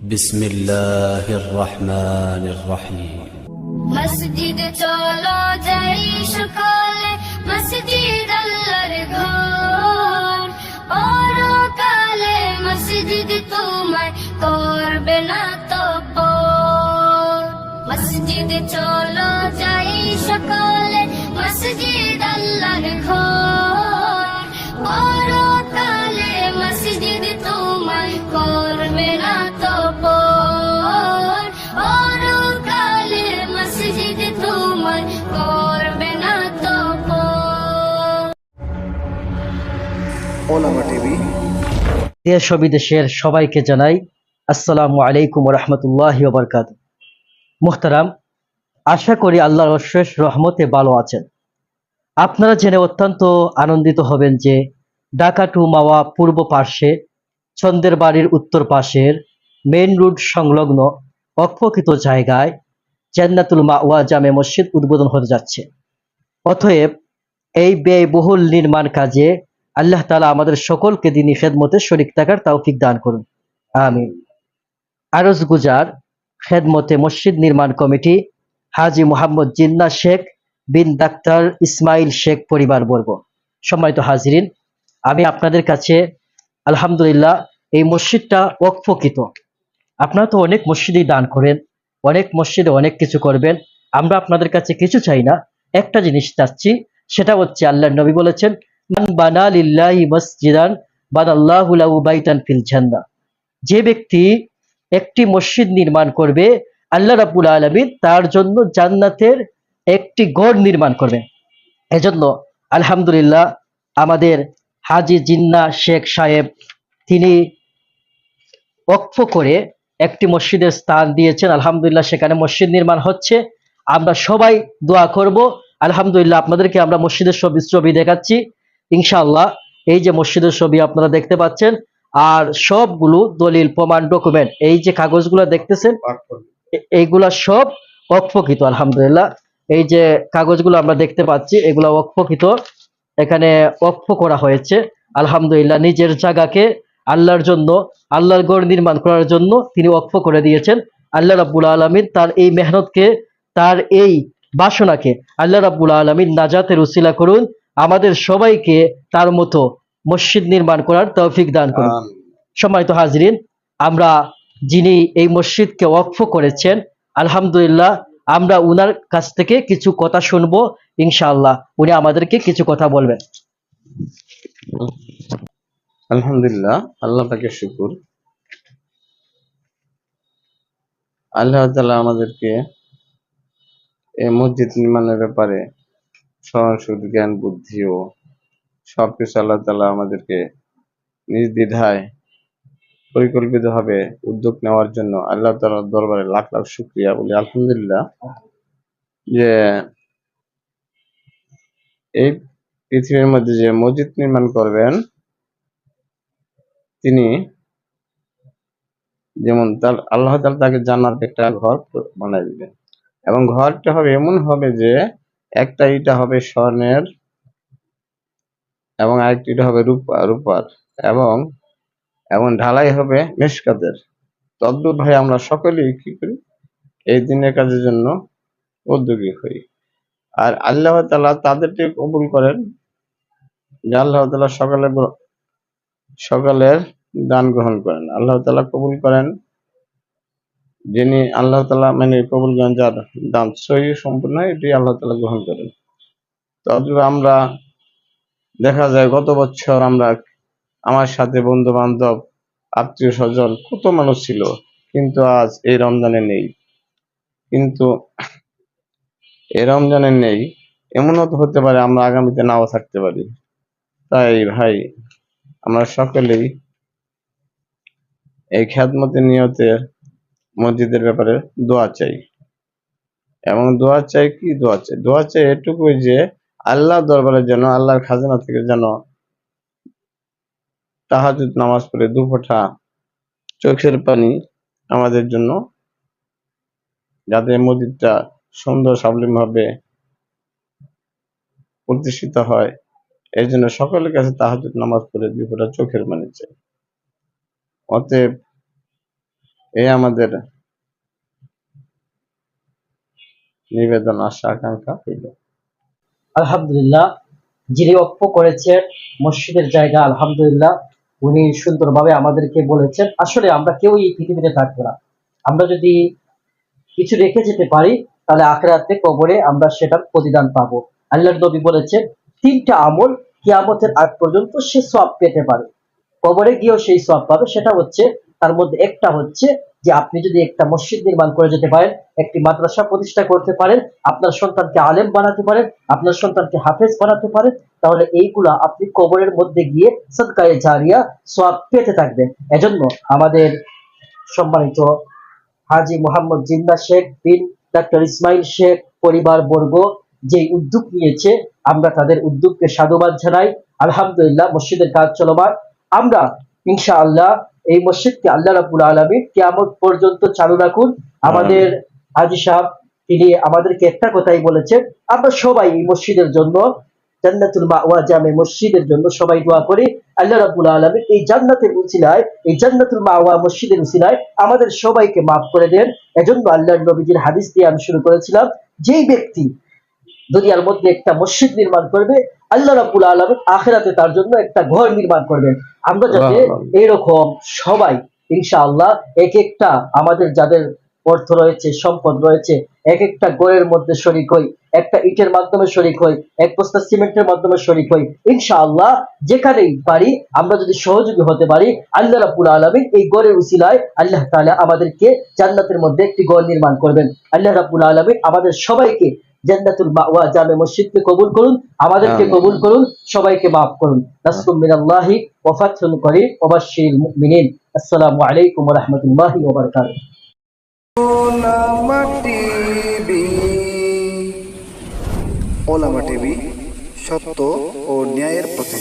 بسم الله الرحمن الرحيم মসজিদ চলো যাই সকালে মসজিদ আল্লাহর ঘর পরকালে মসজিদ তোমায় করবে না তো পর মসজিদ চলো যাই সকালে মসজিদ দেশ ও বিদেশের সবাইকে জানাই আসসালামু আলাইকুম রহমতুল্লাহ বরকাত আশা করি আল্লাহর অশেষ রহমতে ভালো আছেন। আপনারা জেনে অত্যন্ত আনন্দিত হবেন যে ঢাকা টু মাওয়া পূর্ব পার্শ্বে চন্দের বাড়ির উত্তর পাশের মেইন রোড সংলগ্ন অক্ষকিত জায়গায় জান্নাতুল মাওয়া জামে মসজিদ উদ্বোধন হতে যাচ্ছে। অতএব এই ব্যয়বহুল নির্মাণ কাজে আল্লাহ তালা আমাদের সকলকে দিনী খেদমতে শরিক থাকার তৌফিক দান করুন। আমিন। আরজ গুজার খেদমতে মসজিদ নির্মাণ কমিটি হাজি মোহাম্মদ জিন্না শেখ বিন ডাক্তার ইসমাইল শেখ পরিবারবর্গ সম্মানিত হাজিরিন, আমি আপনাদের কাছে আলহামদুলিল্লাহ এই মসজিদটা ওকফকিত আপনারা তো অনেক মসজিদেই দান করেন, অনেক মসজিদে অনেক কিছু করবেন, আমরা আপনাদের কাছে কিছু চাই না, একটা জিনিস চাচ্ছি, সেটা হচ্ছে আল্লাহ নবী বলেছেন যে ব্যক্তি একটি মসজিদ নির্মাণ করবে, আল্লাহ রাব্বুল আলামিন তার জন্য জান্নাতের একটি গড় নির্মাণ করবেন। এজন্য আলহামদুলিল্লাহ আমাদের হাজি জিন্না শেখ সাহেব, তিনি ওকফ করে একটি মসজিদের স্থান দিয়েছেন। আলহামদুলিল্লাহ সেখানে মসজিদ নির্মাণ হচ্ছে। আমরা সবাই দোয়া করব। আলহামদুলিল্লাহ আপনাদেরকে আমরা মসজিদের ছবি ছবি দেখাচ্ছি। ইনশাআল্লাহ এই যে মসজিদের ছবি আপনারা দেখতে পাচ্ছেন আর সবগুলো দলিল প্রমাণ ডকুমেন্ট এই যে কাগজগুলো দেখতেছেন এইগুলা সব অক্ষকিত আলহামদুলিল্লাহ। এই যে কাগজগুলো আমরা দেখতে পাচ্ছি এগুলো অক্ষকিত এখানে অক্ষ করা হয়েছে। আলহামদুলিল্লাহ নিজের জায়গাকে আল্লাহর জন্য আল্লাহর গড় নির্মাণ করার জন্য তিনি অক্ষ করে দিয়েছেন। আল্লাহ রাব্বুল আলমিন তার এই মেহনতকে তার এই বাসনাকে আল্লাহ রাব্বুল আলমিন নাজাতের উসিলা করুন আমাদের সবাইকে তার মতো মসজিদ নির্মাণ করার তৌফিক দান করুন। সম্মানিত হাজরিন আমরা যিনি এই মসজিদকে ওয়াকফ করেছেন আলহামদুলিল্লাহ আমরা উনার কাছ থেকে কিছু কথা শুনব ইনশাআল্লাহ। উনি আমাদেরকে কিছু কথা বলবেন। আলহামদুলিল্লাহ আল্লাহ পাকে শুকুর। আল্লাহ তালা আমাদেরকে এই মসজিদ নির্মাণের ব্যাপারে সহনসুদ জ্ঞান, বুদ্ধি ও সবকিছু আল্লাহ তালা আমাদেরকে নিজ দ্বিধায় পরিকল্পিতভাবে উদ্যোগ নেওয়ার জন্য আল্লাহ তালার দরবারে লাখ লাখ শুক্রিয়া বলি, আলহামদুলিল্লাহ, যে এই পৃথিবীর মধ্যে যে মসজিদ নির্মাণ করবেন, তিনি যেমন তার, আল্লাহ তাআলা তাকে জান্নাত একটা ঘর বানাই দিবেন। এবং ঘরটা হবে এমন হবে যে একটা ইটা হবে স্বর্ণের এবং আরেকটি ইটা হবে রূপা, রূপার এবং এবং ঢালাই হবে মেশকাতের। তদ্রুপ ভাই আমরা সকলেই কি করি? এই দিনের কাজের জন্য উদ্যোগী হই। আর আল্লাহ তালা তাদেরকে কবুল করেন। যে আল্লাহ তাআলা সকালে সকালের দান গ্রহণ করেন। আল্লাহ তালা কবুল করেন। যিনি আল্লাহ তালা মানে কবুল করেন যার দান সহি সম্পূর্ণ এটি আল্লাহ তালা গ্রহণ করেন। তদ্রুপ আমরা দেখা যায় গত বছর আমরা আমার সাথে বন্ধু বান্ধব আত্মীয় স্বজন কত মানুষ ছিল, কিন্তু আজ এই রমজানে নেই। কিন্তু এই রমজানে নেই, এমনও তো হতে পারে আমরা আগামীতে নাও থাকতে পারি। তাই ভাই, আমরা সকলেই এই খ্যাতমতের নিয়তে মসজিদের ব্যাপারে দোয়া চাই। এবং দোয়া চাই কি দোয়া চাই? দোয়া চাই এটুকুই যে আল্লাহ দরবারে যেন, আল্লাহর খাজানা থেকে যেন তাহাজুদ নামাজ পড়ে দু ফোঁটা চোখের পানি আমাদের জন্য, যাতে মসজিদটা সুন্দর সাবলীম ভাবে প্রতিষ্ঠিত হয়। এই জন্য সকলের কাছে তাহাজুদ নামাজ পড়ে দুই ফোঁটা চোখের পানি চাই। অতএব এই আমাদের নিবেদন, আশা, আকাঙ্ক্ষা হইল আলহামদুলিল্লাহ, যিনি অক্ষ করেছেন, মসজিদের জায়গা, আলহামদুলিল্লাহ, উনি সুন্দরভাবে আমাদেরকে বলেছেন, আসলে আমরা কেউ এই পৃথিবীতে থাকব না। আমরা যদি কিছু রেখে যেতে পারি, তাহলে আখেরাতে, কবরে আমরা সেটার প্রতিদান পাবো। আল্লাহর নবী বলেছেন, তিনটা আমল কিয়ামতের আগ পর্যন্ত সে সব পেতে পারে। কবরে গিয়েও সেই সব পাবে, সেটা হচ্ছে তার মধ্যে একটা হচ্ছে যে আপনি যদি একটা মসজিদ নির্মাণ করে যেতে পারেন, একটি মাদ্রাসা প্রতিষ্ঠা করতে পারেন, আপনার সন্তানকে আলেম বানাতে পারেন, আপনার সন্তানকে হাফেজ বানাতে পারেন, তাহলে এইগুলা আপনি কবরের মধ্যে গিয়ে সদকায়ে জারিয়া সব পেতে থাকবেন। এজন্য আমাদের সম্মানিত হাজি মোহাম্মদ জিন্না শেখ বিন ডাক্তার ইসমাইল শেখ পরিবার বর্গ যে উদ্যোগ নিয়েছে, আমরা তাদের উদ্যোগকে সাধুবাদ জানাই। আলহামদুলিল্লাহ, মসজিদের কাজ চলমান। আমরা ইনশাআল্লাহ এই মসজিদকে আল্লাহ রাবুল আলমী কিয়ামত পর্যন্ত চালু রাখুন। আমাদের হাজি সাহেব তিনি আমাদেরকে একটা কথাই বলেছেন আমরা সবাই এই মসজিদের জন্য জান্নাতুল মাওয়া জামে মসজিদের জন্য সবাই দোয়া করি। আল্লাহ রাব্বুল আলামিন এই জান্নাতের উসিলায় এই জান্নাতুল মাওয়া মসজিদের উসিলায় আমাদের সবাইকে মাফ করে দেন। এজন্য আল্লাহর নবীজির হাদিস দিয়ে আমি শুরু করেছিলাম যেই ব্যক্তি দুনিয়ার মধ্যে একটা মসজিদ নির্মাণ করবে আল্লাহ রাব্বুল আলামিন আখিরাতে তার জন্য একটা ঘর নির্মাণ করবেন আমরা যাতে আল্লাহ আল্লাহ। এইরকম সবাই ইনশাআল্লাহ এক একটা আমাদের যাদের অর্থ রয়েছে সম্পদ রয়েছে এক একটা গোয়ের মধ্যে শরিক হই একটা ইটের মাধ্যমে শরিক হই এক বস্তা সিমেন্টের মাধ্যমে শরিক হই ইনশাআল্লাহ যেখানেই পারি আমরা যদি সহযোগী হতে পারি আল্লাহ রাব্বুল আলামিন এই গড়ের উসিলায় আল্লাহ তাআলা আমাদেরকে জান্নাতের মধ্যে একটি গড় নির্মাণ করবেন আল্লাহ রাব্বুল আলামিন আমাদের সবাইকে জান্নাতুল মাওয়া জামে মসজিদকে কবুল করুন আমাদেরকে কবুল করুন সবাইকে মাফ করুন। নাসরুম মিনাল্লাহি ওয়া ফাতহুন করিম ওয়া মুমিনিন। আসসালামু আলাইকুম ওয়া রাহমাতুল্লাহি ওয়া বারাকাতুহু। ওলামা টিভি সত্য ও ন্যায়ের পথে।